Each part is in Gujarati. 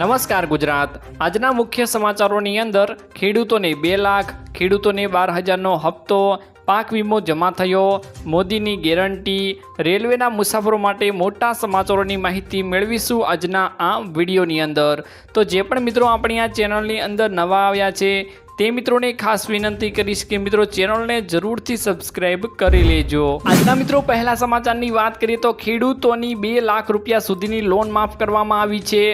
નમસ્કાર ગુજરાત. આજના મુખ્ય સમાચારોની અંદર ખેડૂતોને બે લાખ, ખેડૂતોને બાર હજારનો હપ્તો, પાક વીમો જમા થયો, મોદીની ગેરંટી, રેલવેના મુસાફરો માટે મોટા સમાચારોની માહિતી મેળવીશું આજના આ વિડીયોની અંદર. તો જે પણ મિત્રો આપણી આ ચેનલની અંદર નવા આવ્યા છે તે મિત્રોને ખાસ વિનંતી કરીશ કે મિત્રો ચેનલને જરૂરથી સબસ્ક્રાઇબ કરી લેજો. આજના મિત્રો પહેલા સમાચારની વાત કરીએ તો ખેડૂતોની બે લાખ રૂપિયા સુધીની લોન માફ કરવામાં આવી છે.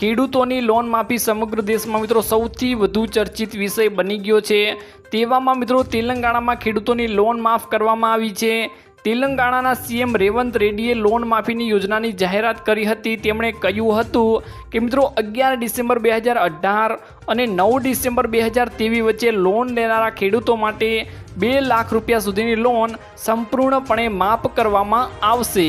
ખેડૂતોની લોન માફી સમગ્ર દેશમાં મિત્રો સૌથી વધુ ચર્ચિત વિષય બની ગયો છે. તેવામાં મિત્રો તેલંગાણામાં ખેડૂતોની લોન માફ કરવામાં આવી છે. તેલંગાણાના સીએમ રેવંત રેડ્ડીએ લોન માફીની યોજનાની જાહેરાત કરી હતી. તેમણે કહ્યું હતું કે, મિત્રો, અગિયાર ડિસેમ્બર બે હજાર અઢાર અને નવ ડિસેમ્બર બે હજાર ત્રેવીસ વચ્ચે લોન લેનારા ખેડૂતો માટે બે લાખ રૂપિયા સુધીની લોન સંપૂર્ણપણે માફ કરવામાં આવશે.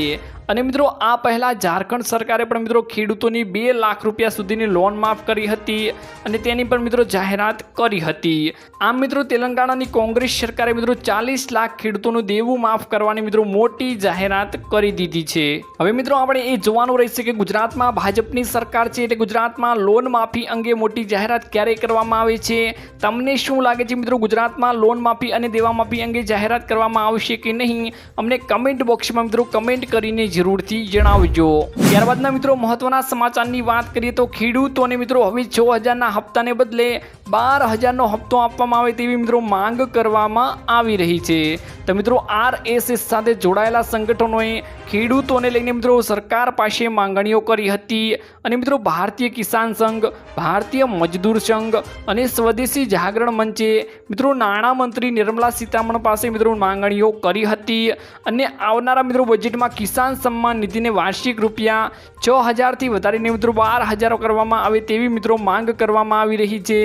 અને મિત્રો, આ પહેલાં ઝારખંડ સરકારે પણ મિત્રો ખેડૂતોની બે લાખ રૂપિયા સુધીની લોન માફ કરી હતી અને તેની પણ મિત્રો જાહેરાત કરી હતી. આમ મિત્રો, તેલંગાણાની કોંગ્રેસ સરકારે મિત્રો ચાલીસ લાખ ખેડૂતોનું દેવું માફ કરવાની મિત્રો મોટી જાહેરાત કરી દીધી છે. હવે મિત્રો, આપણે એ જોવાનું રહેશે કે ગુજરાતમાં ભાજપની સરકાર છે એટલે ગુજરાતમાં લોન માફી અંગે મોટી જાહેરાત ક્યારે કરવામાં આવે છે? તમને શું લાગે છે મિત્રો, ગુજરાતમાં લોન માફી અને દેવા માફી અંગે જાહેરાત કરવામાં આવશે કે નહીં? અમને કમેન્ટ બોક્સમાં મિત્રો કમેન્ટ કરીને જરૂરથી જણાવજો. ત્યારબાદના મિત્રો મહત્વના સમાચારની વાત કરીએ તો ખેડૂતોને મિત્રો હવે છ હજારના હપ્તાને બદલે બાર હજારનો હપ્તો આપવામાં આવે તેવી મિત્રો માંગ કરવામાં આવી રહી છે. તો મિત્રો આરએસએસ સાથે જોડાયેલા સંગઠનોએ ખેડૂતોને લઈને મિત્રો સરકાર પાસે માંગણીઓ કરી હતી અને મિત્રો ભારતીય કિસાન સંઘ, ભારતીય મજદૂર સંઘ અને સ્વદેશી જાગરણ મંચે મિત્રો નાણામંત્રી નિર્મલા સીતારમણ પાસે મિત્રો માંગણીઓ કરી હતી અને આવનારા મિત્રો બજેટમાં કિસાન સન્માન નિધિને વાર્ષિક રૂપિયા છ હજારથી વધારીને મિત્રો બાર હજારો કરવામાં આવે તેવી મિત્રો માંગ કરવામાં આવી રહી છે.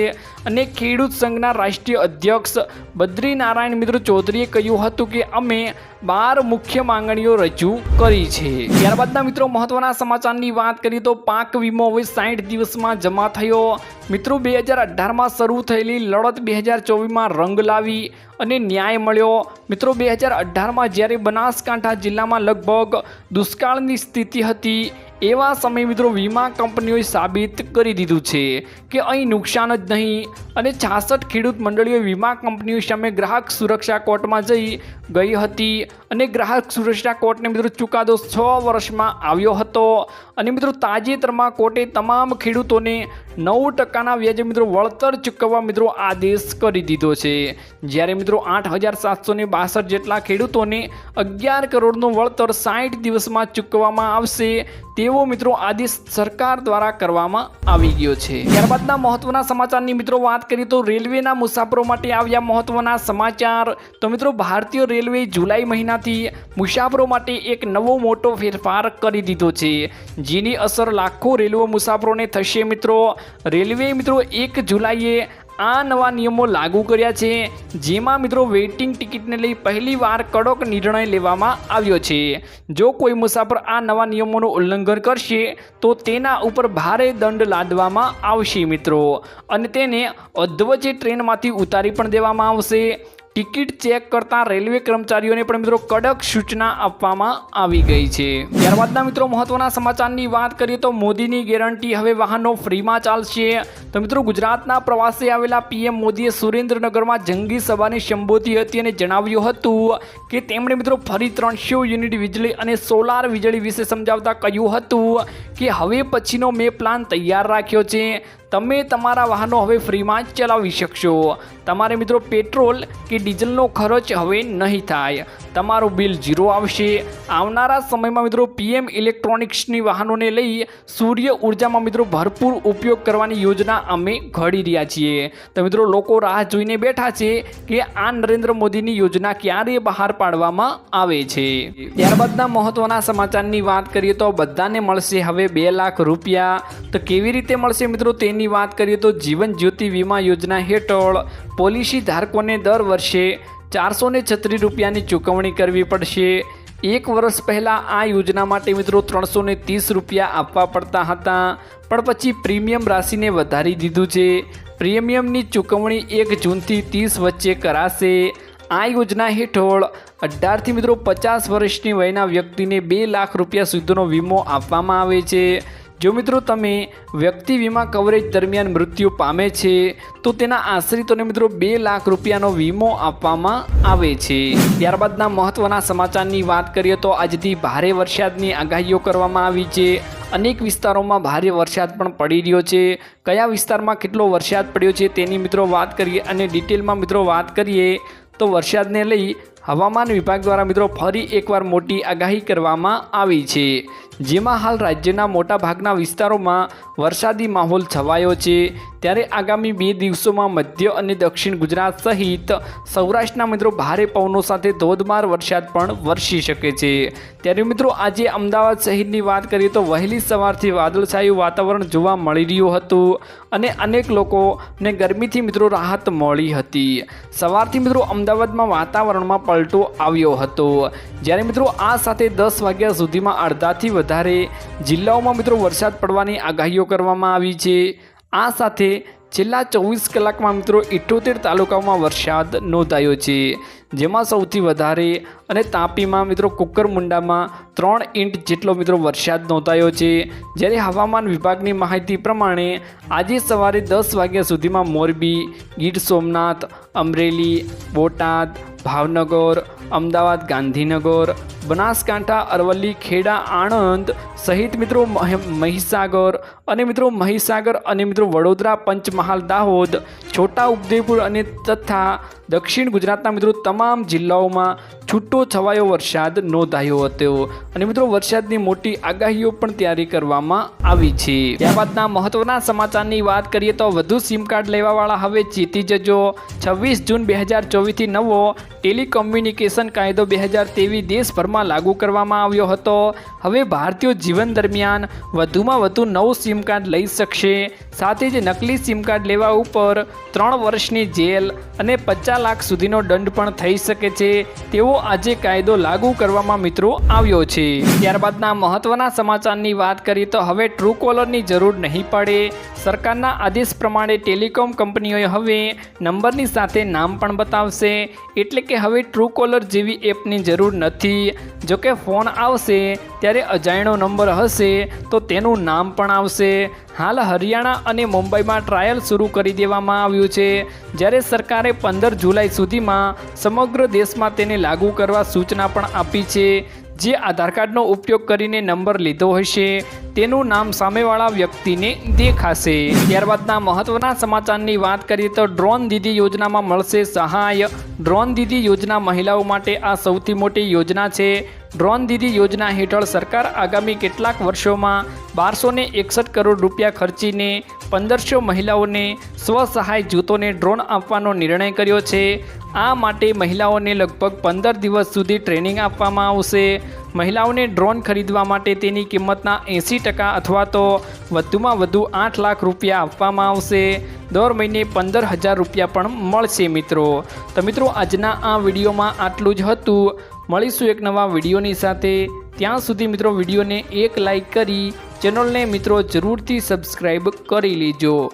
અને ખેડૂત સંઘના રાષ્ટ્રીય અધ્યક્ષ બદ્રીનારાયણ મિત્રો ચૌધરીએ કહ્યું હતું કે અમે બાર મુખ્ય માંગણીઓ રજૂ કરી છે. ત્યારબાદના મિત્રો મહત્વના સમાચારની વાત કરીએ તો પાક વીમો હવે સાઠ દિવસમાં જમા થયો. મિત્રો બે હજાર અઢારમાં શરૂ થયેલી લડત બે હજાર ચોવીસમાં રંગ લાવી અને ન્યાય મળ્યો. મિત્રો બે હજાર અઢારમાં જ્યારે બનાસકાંઠા જિલ્લામાં લગભગ દુષ્કાળની સ્થિતિ હતી એવા સમયે મિત્રો વીમા કંપનીઓએ સાબિત કરી દીધું છે કે અહીં નુકસાન જ નહીં અને છાસઠ ખેડૂત મંડળીઓ વીમા કંપનીઓ સામે ગ્રાહક સુરક્ષા કોર્ટમાં જઈ ગઈ હતી અને ગ્રાહક સુરક્ષા કોર્ટને મિત્રો ચુકાદો છ વર્ષમાં આવ્યો હતો. અને મિત્રો તાજેતરમાં કોર્ટે તમામ ખેડૂતોને નવ ટકાના વ્યાજે મિત્રો વળતર ચૂકવવા મિત્રો આદેશ કરી દીધો છે. જ્યારે મિત્રો આઠ હજાર સાતસો બાસઠ જેટલા ખેડૂતોને અગિયાર કરોડનું વળતર સાઠ દિવસમાં ચૂકવવામાં આવશે તેવો મિત્રો આદેશ સરકાર દ્વારા કરવામાં આવી ગયો છે? ત્યારબાદના મહત્વના સમાચારની મિત્રો વાત કરીએ તો રેલવેના મુસાફરો માટે આવ્યા મહત્વના સમાચાર. તો મિત્રો ભારતીય રેલવે જુલાઈ મહિનાથી મુસાફરો માટે એક નવો મોટો ફેરફાર કરી દીધો છે. જેની અસર લાખો રેલવે મુસાફરોને થશે મિત્રો. રેલવે મિત્રો એક જુલાઈએ આ નવા નિયમો લાગુ કર્યા છે, જેમાં મિત્રો વેઇટિંગ ટિકિટને લઈ પહેલીવાર કડક નિર્ણય લેવામાં આવ્યો છે. જો કોઈ મુસાફર આ નવા નિયમોનું ઉલ્લંઘન કરશે, તો તેના ઉપર ભારે દંડ લાદવામાં આવશે મિત્રો. અને તેને અધવચ્ચે ટ્રેનમાંથી ઉતારી પણ દેવામાં આવશે. ટિકિટ ચેક કરતા રેલવે કર્મચારીઓને પણ મિત્રો કડક સૂચના આપવામાં આવી ગઈ છે. ત્યારબાદના મિત્રો મહત્વના સમાચારની વાત કરીએ તો મોદીની ગેરંટી હવે વાહનો ફ્રીમાં ચાલશે. તો મિત્રો ગુજરાતના પ્રવાસે આવેલા પીએમ મોદીએ સુરેન્દ્રનગરમાં જંગી સભાને સંબોધી હતી અને જણાવ્યું હતું કે તેમણે મિત્રો ફરી ત્રણસો યુનિટ વીજળી અને સોલાર વીજળી વિશે સમજાવતા કહ્યું હતું કે હવે પછીનો મેં પ્લાન તૈયાર રાખ્યો છે. તમે તમારા વાહનો હવે ફ્રીમાં જ ચલાવી શકશો. તમારે મિત્રો પેટ્રોલ કે ડીઝલનો ખર્ચ હવે નહીં થાય. તમારું બિલ ઝીરો આવશે. આવનારા સમયમાં મિત્રો પીએમ ઇલેક્ટ્રોનિક્સની વાહનોને લઈ સૂર્ય ઉર્જામાં મિત્રો ભરપૂર ઉપયોગ કરવાની યોજના અમે ઘડી રહ્યા છીએ. તો મિત્રો લોકો રાહ જોઈને બેઠા છે કે આ નરેન્દ્ર મોદીની યોજના ક્યારે બહાર પાડવામાં આવે છે. ત્યારબાદના મહત્વના સમાચારની વાત કરીએ તો બધાને મળશે હવે બે લાખ રૂપિયા. તો કેવી રીતે મળશે મિત્રો તેની વાત કરીએ તો જીવન જ્યોતિ વીમા યોજના હેઠળ પોલિસી ધારકોને દર વર્ષે ચારસો ને છત્રીસ રૂપિયાની ચૂકવણી કરવી પડશે. એક વર્ષ પહેલાં આ યોજના માટે મિત્રો ત્રણસો ને ત્રીસ રૂપિયા આપવા પડતા હતા. પણ પછી પ્રીમિયમ રાશિને વધારી દીધું છે. પ્રીમિયમની ચૂકવણી એક જૂનથી ત્રીસ વચ્ચે કરાશે. આ યોજના હેઠળ અઢારથી મિત્રો પચાસ વર્ષની વયના વ્યક્તિને બે લાખ રૂપિયા સુધીનો વીમો આપવામાં આવે છે. જો મિત્રો તમે વ્યક્તિ વીમા કવરેજ દરમિયાન મૃત્યુ પામે છે, તો તેના આશ્રિતોને મિત્રો બે લાખ રૂપિયાનો વીમો આપવામાં આવે છે. ત્યારબાદના મહત્વના સમાચારની વાત કરીએ તો આજથી ભારે વરસાદની આગાહીઓ કરવામાં આવી છે. અનેક વિસ્તારોમાં ભારે વરસાદ પણ પડી રહ્યો છે. કયા વિસ્તારમાં કેટલો વરસાદ પડ્યો છે તેની મિત્રો વાત કરીએ અને ડિટેલમાં મિત્રો વાત કરીએ તો વરસાદને લઈ હવામાન વિભાગ દ્વારા મિત્રો ફરી એકવાર મોટી આગાહી કરવામાં આવી છે. જેમાં હાલ રાજ્યના મોટાભાગના વિસ્તારોમાં વરસાદી માહોલ છવાયો છે. ત્યારે આગામી બે દિવસોમાં મધ્ય અને દક્ષિણ ગુજરાત સહિત સૌરાષ્ટ્રના મિત્રો ભારે પવનો સાથે ધોધમાર વરસાદ પણ વરસી શકે છે. ત્યારે મિત્રો આજે અમદાવાદ શહેરની વાત કરીએ તો વહેલી સવારથી વાદળછાયું વાતાવરણ જોવા મળી રહ્યું હતું અને અનેક લોકોને ગરમીથી મિત્રો રાહત મળી હતી. સવારથી મિત્રો અમદાવાદમાં વાતાવરણમાં પલટો આવ્યો હતો. જ્યારે મિત્રો આ સાથે દસ વાગ્યા સુધીમાં અડધાથી વધારે જિલ્લાઓમાં મિત્રો વરસાદ પડવાની આગાહીઓ કરવામાં આવી છે. આ સાથે છેલ્લા ચોવીસ કલાકમાં મિત્રો ઇઠોતેર તાલુકાઓમાં વરસાદ નોંધાયો છે. જેમાં સૌથી વધારે અને તાપીમાં મિત્રો કુકરમુંડામાં ત્રણ ઇંચ જેટલો મિત્રો વરસાદ નોંધાયો છે. જ્યારે હવામાન વિભાગની માહિતી પ્રમાણે આજે સવારે દસ વાગ્યા સુધીમાં મોરબી, ગીર સોમનાથ, અમરેલી, બોટાદ, ભાવનગર, અમદાવાદ, ગાંધીનગર, બનાસકાંઠા, અરવલ્લી, ખેડા, આણંદ સહિત મિત્રો મહ- મહીસાગર અને મિત્રો મહીસાગર અને મિત્રો વડોદરા, પંચમહાલ, દાહોદ છોટા ઉદેપુર અને તથા દક્ષિણ ગુજરાતના મિત્રો તમામ જિલ્લાઓમાં છૂટો છવાયો વરસાદ નોંધાયો હતો. અને મિત્રો, વરસાદની મોટી આગાહીઓ પણ તૈયારી કરવામાં આવી છે. ત્યારબાદના મહત્વના સમાચારની વાત કરીએ તો વધુ સિમ કાર્ડ લેવાવાળા હવે જીતી જજો. છવ્વીસ જૂન બે હજાર ચોવીસથી નવો ટેલિકોમ્યુનિકેશન કાયદો બે હજાર ત્રેવીસ દેશભરમાં લાગુ કરવામાં આવ્યો હતો. હવે ભારતીયો જીવન દરમિયાન વધુમાં વધુ નવું સિમ કાર્ડ લઈ શકશે. સાથે જ નકલી સિમ કાર્ડ લેવા ઉપર ત્રણ વર્ષની જેલ અને પચાસ લાખ સુધીનો દંડ પણ થઈ શકે છે. તેવો આજે કાયદો લાગુ કરવામાં મિત્રો આવ્યો છે. ત્યારબાદના મહત્વના સમાચારની વાત કરીએ તો હવે ટ્રુ કોલરની જરૂર નહીં પડે. સરકારના આદેશ પ્રમાણે ટેલિકોમ કંપનીઓએ હવે નંબરની સાથે નામ પણ બતાવશે. એટલે કે હવે ટ્રુ કોલર જેવી એપની જરૂર નથી. જોકે ફોન આવશે, ત્યારે અજાણ્યો નંબર હશે, તો તેનું નામ પણ આવશે. હાલ હરિયાણા અને મુંબઈમાં ટ્રાયલ શરૂ કરી દેવામાં આવ્યું છે. જ્યારે સરકારે પંદર જુલાઈ સુધીમાં સમગ્ર દેશમાં તેને લાગુ કરવા સૂચના પણ આપી છે. જે આધાર કાર્ડનો ઉપયોગ કરીને નંબર લીધો હશે, તેનું નામ સામેવાળા વ્યક્તિને દેખાશે. ત્યારબાદના મહત્વના સમાચારની વાત કરીએ તો ડ્રોન દીદી યોજનામાં મળશે સહાય. ડ્રોન દીદી યોજના મહિલાઓ માટે આ સૌથી મોટી યોજના છે. ડ્રોન દીદી યોજના હેઠળ સરકાર આગામી કેટલાક વર્ષોમાં બારસો એકસઠ કરોડ રૂપિયા ખર્ચીને પંદરસો મહિલાઓને સ્વસહાય જૂથોને ડ્રોન આપવાનો નિર્ણય કર્યો છે. આ માટે મહિલાઓને લગભગ પંદર દિવસ સુધી ટ્રેનિંગ આપવામાં આવશે. મહિલાઓને ડ્રોન ખરીદવા માટે તેની કિંમતના એંસી ટકા અથવા તો વધુમાં વધુ આઠ લાખ રૂપિયા આપવામાં આવશે. દર મહિને પંદર હજાર રૂપિયા પણ મળશે મિત્રો. તો મિત્રો, આજના આ વિડીયોમાં આટલું જ હતું. મળીશું એક નવા વિડીયોની સાથે. ત્યાં સુધી મિત્રો, વિડીયોને એક લાઈક કરી, ચેનલને મિત્રો જરૂરથી સબસ્ક્રાઈબ કરી લેજો.